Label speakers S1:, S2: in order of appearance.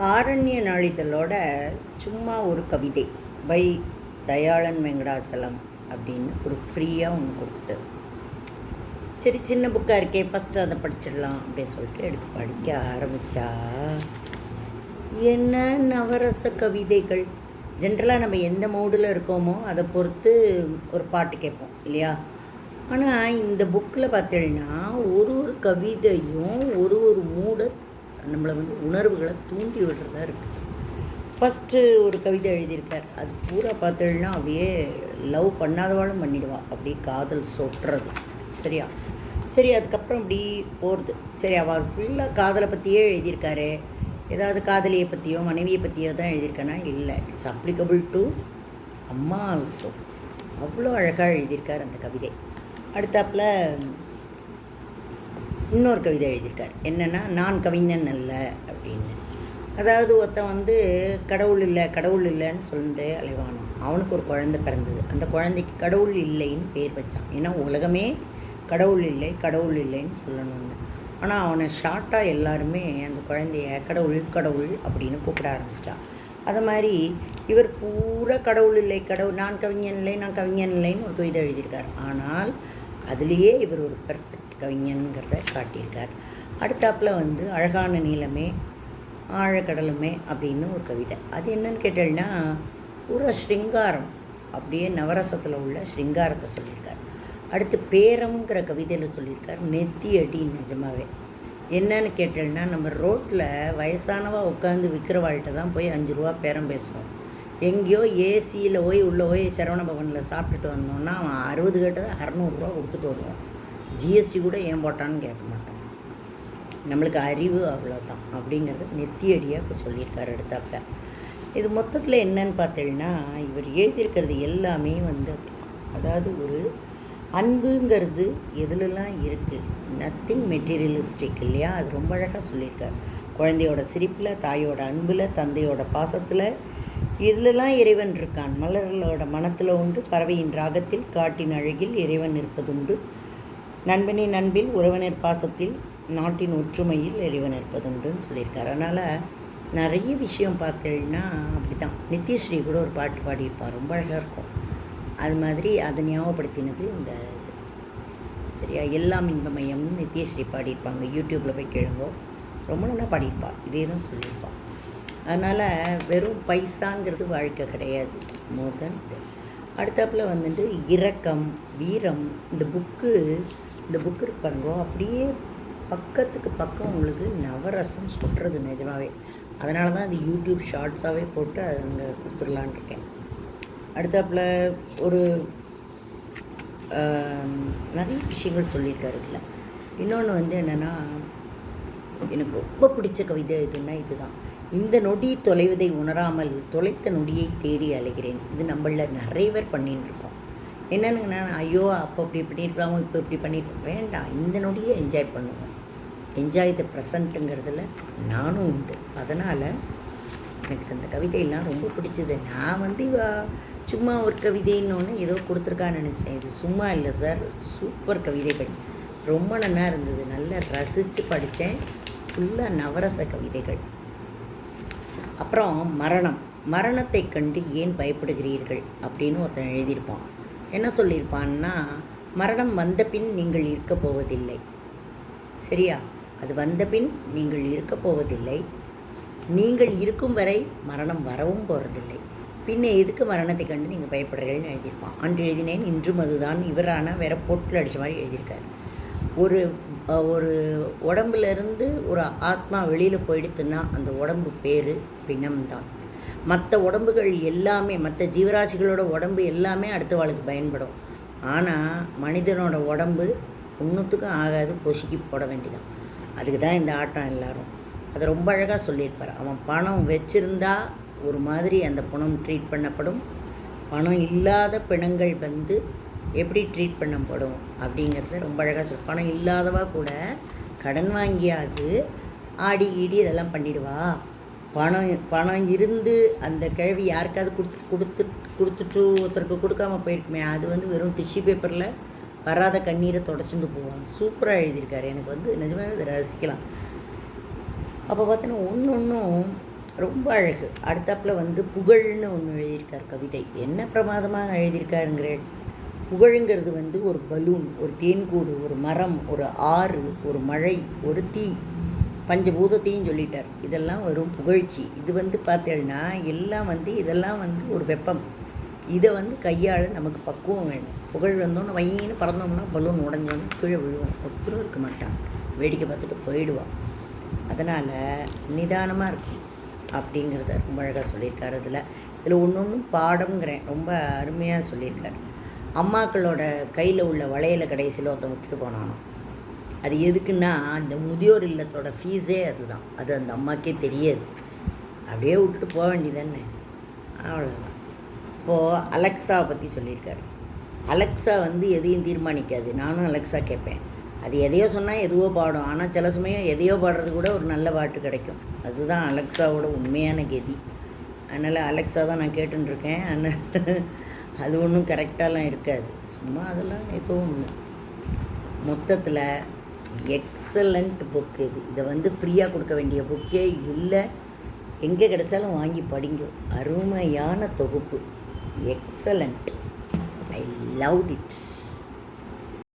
S1: ஆரண்ய நாளிதழோட சும்மா ஒரு கவிதை பை தயாளன் வெங்கடாச்சலம் அப்படின்னு ஒரு ஃப்ரீயாக ஒன்று கொடுத்துட்டு சரி சின்ன புக்காக இருக்கே ஃபஸ்ட்டு அதை படிச்சிடலாம் அப்படின்னு சொல்லிட்டு எடுத்து படிக்க ஆரம்பித்தா என்ன நவரச கவிதைகள்? ஜென்ரலாக நம்ம எந்த மூடில் இருக்கோமோ அதை பொறுத்து ஒரு பாட்டு கேட்போம் இல்லையா? ஆனால் இந்த புக்கில் பார்த்தீங்கன்னா ஒரு ஒரு கவிதையும் ஒரு ஒரு மூடை நம்மளை வந்து உணர்வுகளை தூண்டி விடுறதா இருக்குது ஃபஸ்ட்டு ஒரு கவிதை எழுதியிருக்கார். அது பூரா பார்த்தீங்கன்னா அப்படியே லவ் பண்ணாதவாளும் பண்ணிடுவான் அப்படியே காதல் சொட்டுறது சரியா? சரி அதுக்கப்புறம் அப்படி போகிறது சரி அவர் ஃபுல்லாக காதலை பற்றியே எழுதியிருக்காரு. ஏதாவது காதலியை பற்றியோ மனைவியை பற்றியோ தான் எழுதியிருக்கானா? இல்லை. இட்ஸ் அப்ளிகபிள் டு அம்மா ஆல்சோ அவ்வளோ அழகாக எழுதியிருக்கார் அந்த கவிதை. அடுத்தாப்புல இன்னொரு கவிதை எழுதியிருக்கார். என்னென்னா நான் கவிஞன் அல்ல அப்படின்னு. அதாவது ஒருத்தன் வந்து கடவுள் இல்லை கடவுள் இல்லைன்னு சொல்லிட்டு அலைவானும் அவனுக்கு ஒரு குழந்தை பிறந்தது. அந்த குழந்தைக்கு கடவுள் இல்லைன்னு பேர் வச்சான். ஏன்னா உலகமே கடவுள் இல்லை கடவுள் இல்லைன்னு சொல்லணும்னு. ஆனால் அவனை ஷார்ட்டாக எல்லாருமே அந்த குழந்தைய கடவுள் கடவுள் அப்படின்னு கூப்பிட ஆரம்பிச்சிட்டான். அது மாதிரி இவர் பூரா கடவுள் இல்லை கடவுள் நான் கவிஞன் இல்லை நான் கவிஞன் இல்லைன்னு ஒரு கவிதை எழுதியிருக்கார். ஆனால் அதுலேயே இவர் ஒரு பெர்ஃபெக்ட் கவிஞனுங்கிறத காட்டியிருக்கார். அடுத்தாப்பில் வந்து அழகான நீளமே ஆழக்கடலுமே அப்படின்னு ஒரு கவிதை. அது என்னன்னு கேட்டேன்னா ஒரு ஸ்ருங்காரம் அப்படியே நவரசத்தில் உள்ள ஸ்ருங்காரத்தை சொல்லியிருக்கார். அடுத்து பேரம்ங்கிற கவிதையில் சொல்லியிருக்கார் நெத்தி அடி நிஜமாவே. என்னன்னு கேட்டேன்னா நம்ம ரோட்டில் வயசானவா உட்காந்து விற்கிறவாழ்கிட்ட தான் போய் அஞ்சு ரூபா பேரம் பேசுவோம். எங்கேயோ ஏசியில் போய் உள்ளே போய் சரவண பவனில் சாப்பிட்டுட்டு வந்தோம்னா அவன் அறுபது கேட்டதை அறநூறுரூவா கொடுத்துட்டு வருவான். ஜிஎஸ்டி கூட ஏன் போட்டான்னு கேட்க மாட்டான். நம்மளுக்கு அறிவு அவ்வளோதான் அப்படிங்கிறது நெத்தியடியாக இப்போ சொல்லியிருக்காரு எடுத்தாப்ப இது மொத்தத்தில் என்னன்னு பார்த்தீங்கன்னா இவர் எழுதியிருக்கிறது எல்லாமே வந்து அதாவது ஒரு அன்புங்கிறது எதுலலாம் இருக்குது நத்திங் மெட்டீரியலிஸ்டிக் இல்லையா? அது ரொம்ப அழகாக சொல்லியிருக்கார். குழந்தையோட சிரிப்பில் தாயோட அன்பில் தந்தையோட பாசத்தில் இதிலெல்லாம் இறைவன் இருக்கான். மலர்களோட மனத்தில் உண்டு பறவையின் ராகத்தில் காட்டின் அழகில் இறைவன் இருப்பதுண்டு நண்பனின் நண்பில் உறவினர் பாசத்தில் நாட்டின் ஒற்றுமையில் இறைவன் இருப்பதுண்டுன்னு சொல்லியிருக்கார். அதனால் நிறைய விஷயம் பார்த்தீங்கன்னா அப்படி தான் நித்யஸ்ரீ கூட ஒரு பாட்டு பாடியிருப்பார். ரொம்ப அழகாக இருக்கும். அது மாதிரி அதை ஞாபகப்படுத்தினது இந்த இது. சரியா? எல்லாம் இன்பமயம்னு நித்யஸ்ரீ பாடியிருப்பாங்க. யூடியூப்பில் போய் கேளுங்கோ. ரொம்ப நல்லா பாடியிருப்பாள் இதே தான் சொல்லியிருப்பாள் அதனால் வெறும் பைசாங்கிறது வாழ்க்கை கிடையாது மோதல் அடுத்தாப்பில் வந்துட்டு இரக்கம் வீரம் இந்த புக்கு இந்த புக்கு இருக்கு அப்படியே பக்கத்துக்கு பக்கம் உங்களுக்கு நவரசம் சொல்கிறது நிஜமாகவே அதனால தான் அது யூடியூப் ஷார்ட்ஸாகவே போட்டு அது அங்கே கொடுத்துடலான் இருக்கேன். அடுத்தாப்புல ஒரு நிறைய விஷயங்கள் சொல்லியிருக்காரு இதில். இன்னொன்று வந்து என்னென்னா எனக்கு ரொம்ப பிடிச்ச கவிதை எதுன்னா இதுதான். இந்த நொடி தொலைவதை உணராமல் தொலைத்த நொடியை தேடி அலைகிறேன். இது நம்மள நிறைய பேர் பண்ணின்னு இருக்கோம். என்னென்னுங்கன்னா ஐயோ அப்போ அப்படி பண்ணியிருக்கலாமோ இப்போ இப்படி பண்ணியிருக்கோம் வேண்டாம் இந்த நொடியை என்ஜாய் பண்ணுவோம். என்ஜாய் த ப்ரெசண்ட்டுங்கிறதுல நானும் உண்டு. அதனால் எனக்கு அந்த கவிதையெல்லாம் ரொம்ப பிடிச்சது. நான் வந்து இவா சும்மா ஒரு கவிதைன்னு ஒன்று ஏதோ கொடுத்துருக்கான்னு நினச்சேன். இது சும்மா இல்லை சார். சூப்பர் கவிதை படி ரொம்ப நல்லா இருந்தது. நல்லா ரசித்து படித்தேன் ஃபுல்லாக நவரச கவிதைகள். அப்புறம் மரணம். மரணத்தை கண்டு ஏன் பயப்படுகிறீர்கள்? அப்படின்னு ஒருத்தன் எழுதியிருப்பான். என்ன சொல்லியிருப்பான்னா மரணம் வந்த பின் நீங்கள் இருக்கப் போவதில்லை. சரியா? அது வந்த பின் நீங்கள் இருக்கப் போவதில்லை. நீங்கள் இருக்கும் வரை மரணம் வரவும் போகிறதில்லை பின்ன எதுக்கு மரணத்தை கண்டு நீங்கள் பயப்படுறீர்கள்னு எழுதியிருப்பான். அன்று எழுதினேன் இன்றும் அதுதான். இவரான வேற பொட்டில் அடித்த மாதிரி எழுதியிருக்காரு. ஒரு ஒரு உடம்புல இருந்து ஒரு ஆத்மா வெளியில் போயிடுத்துன்னா அந்த உடம்பு பேர் பிணம்தான். மற்ற உடம்புகள் எல்லாமே மற்ற ஜீவராசிகளோட உடம்பு எல்லாமே அடுத்த வாழ்க்கை பயன்படும். ஆனால் மனிதனோட உடம்பு ஒன்றுத்துக்கும் ஆகாது பொசுக்கி போட வேண்டியதான் அதுக்கு தான் இந்த ஆட்டம் எல்லாரும். அதை ரொம்ப அழகாக சொல்லியிருப்பார். அவன் பணம் வச்சிருந்தா ஒரு மாதிரி அந்த பணம் ட்ரீட் பண்ணப்படும். பணம் இல்லாத பிணங்கள் வந்து எப்படி ட்ரீட் பண்ணப்படும் அப்படிங்கிறத ரொம்ப அழகாக சொல் பணம் இல்லாதவா கூட கடன் வாங்கியாது ஆடி ஈடி இதெல்லாம் பண்ணிடுவா. பணம் பணம் இருந்து அந்த கிழவி யாருக்காவது கொடுத்து கொடுத்து கொடுத்துட்டு ஒருத்தருக்கு கொடுக்காம போயிருக்குமே அது வந்து வெறும் டிஷ்யூ பேப்பரில் வராத கண்ணீரை தொடச்சிட்டு போவாங்க சூப்பராக எழுதியிருக்காரு. எனக்கு வந்து நிஜமாகவே இதை ரசிக்கலாம். அப்போ பார்த்தோன்னா ஒன்று ஒன்றும் ரொம்ப அழகு. அடுத்தாப்பில் வந்து புகழ்னு ஒன்று எழுதியிருக்கார் கவிதை. என்ன பிரமாதமாக எழுதியிருக்காருங்கிறேன். புகழுங்கிறது வந்து ஒரு பலூன் ஒரு தேன்கூடு ஒரு மரம் ஒரு ஆறு ஒரு மழை ஒரு தீ பஞ்சபூதத்தையும் சொல்லிட்டார். இதெல்லாம் வரும் புகழ்ச்சி. இது வந்து பார்த்தேன்னா எல்லாம் வந்து இதெல்லாம் வந்து ஒரு வெப்பம். இதை வந்து கையாள நமக்கு பக்குவம் வேணும். புகழ் வந்தோன்னு வையின்னு பறந்தோம்னா பலூன் உடஞ்சோன்னு கீழே விழுவோம். ஒருத்தரும் இருக்க மாட்டான். வேடிக்கை பார்த்துட்டு போயிடுவான். அதனால் நிதானமாக இருக்கும் அப்படிங்கிறத ரொம்ப அழகாக சொல்லியிருக்காரு. இதில் இதில் ஒன்று ஒன்றும் பாடம்ங்கிறேன். ரொம்ப அருமையாக சொல்லியிருக்காரு. அம்மாக்களோட கையில் உள்ள வளையலை கடைசியில் ஒருத்தன் விட்டுட்டு போனானோ. அது எதுக்குன்னா அந்த முதியோர் இல்லத்தோட ஃபீஸே அதுதான். அது அந்த அம்மாக்கே தெரியாது. அப்படியே விட்டுட்டு போக வேண்டியதானே அவ்வளோதான் இப்போது அலெக்ஸாவை பற்றி சொல்லியிருக்காரு. அலெக்ஸா வந்து எதையும் தீர்மானிக்காது. நானும் அலெக்ஸா கேட்பேன். அது எதையோ சொன்னால் எதுவோ பாடும். ஆனால் சில சமயம் எதையோ பாடுறது கூட ஒரு நல்ல பாட்டு கிடைக்கும். அதுதான் அலெக்ஸாவோட உண்மையான கெதி. அதனால் அலெக்ஸா தான் நான் கேட்டுருக்கேன் ஆனால் அது ஒன்றும் கரெக்டாலாம் இருக்காது. சும்மா அதெல்லாம் எதுவும் இல்லை. மொத்தத்தில் எக்ஸலண்ட் புக் இது. இதை வந்து ஃப்ரீயாக கொடுக்க வேண்டிய புக்கே இல்லை. எங்கே கிடைச்சாலும் வாங்கி படிங்க. அருமையான தொகுப்பு. Excellent I love it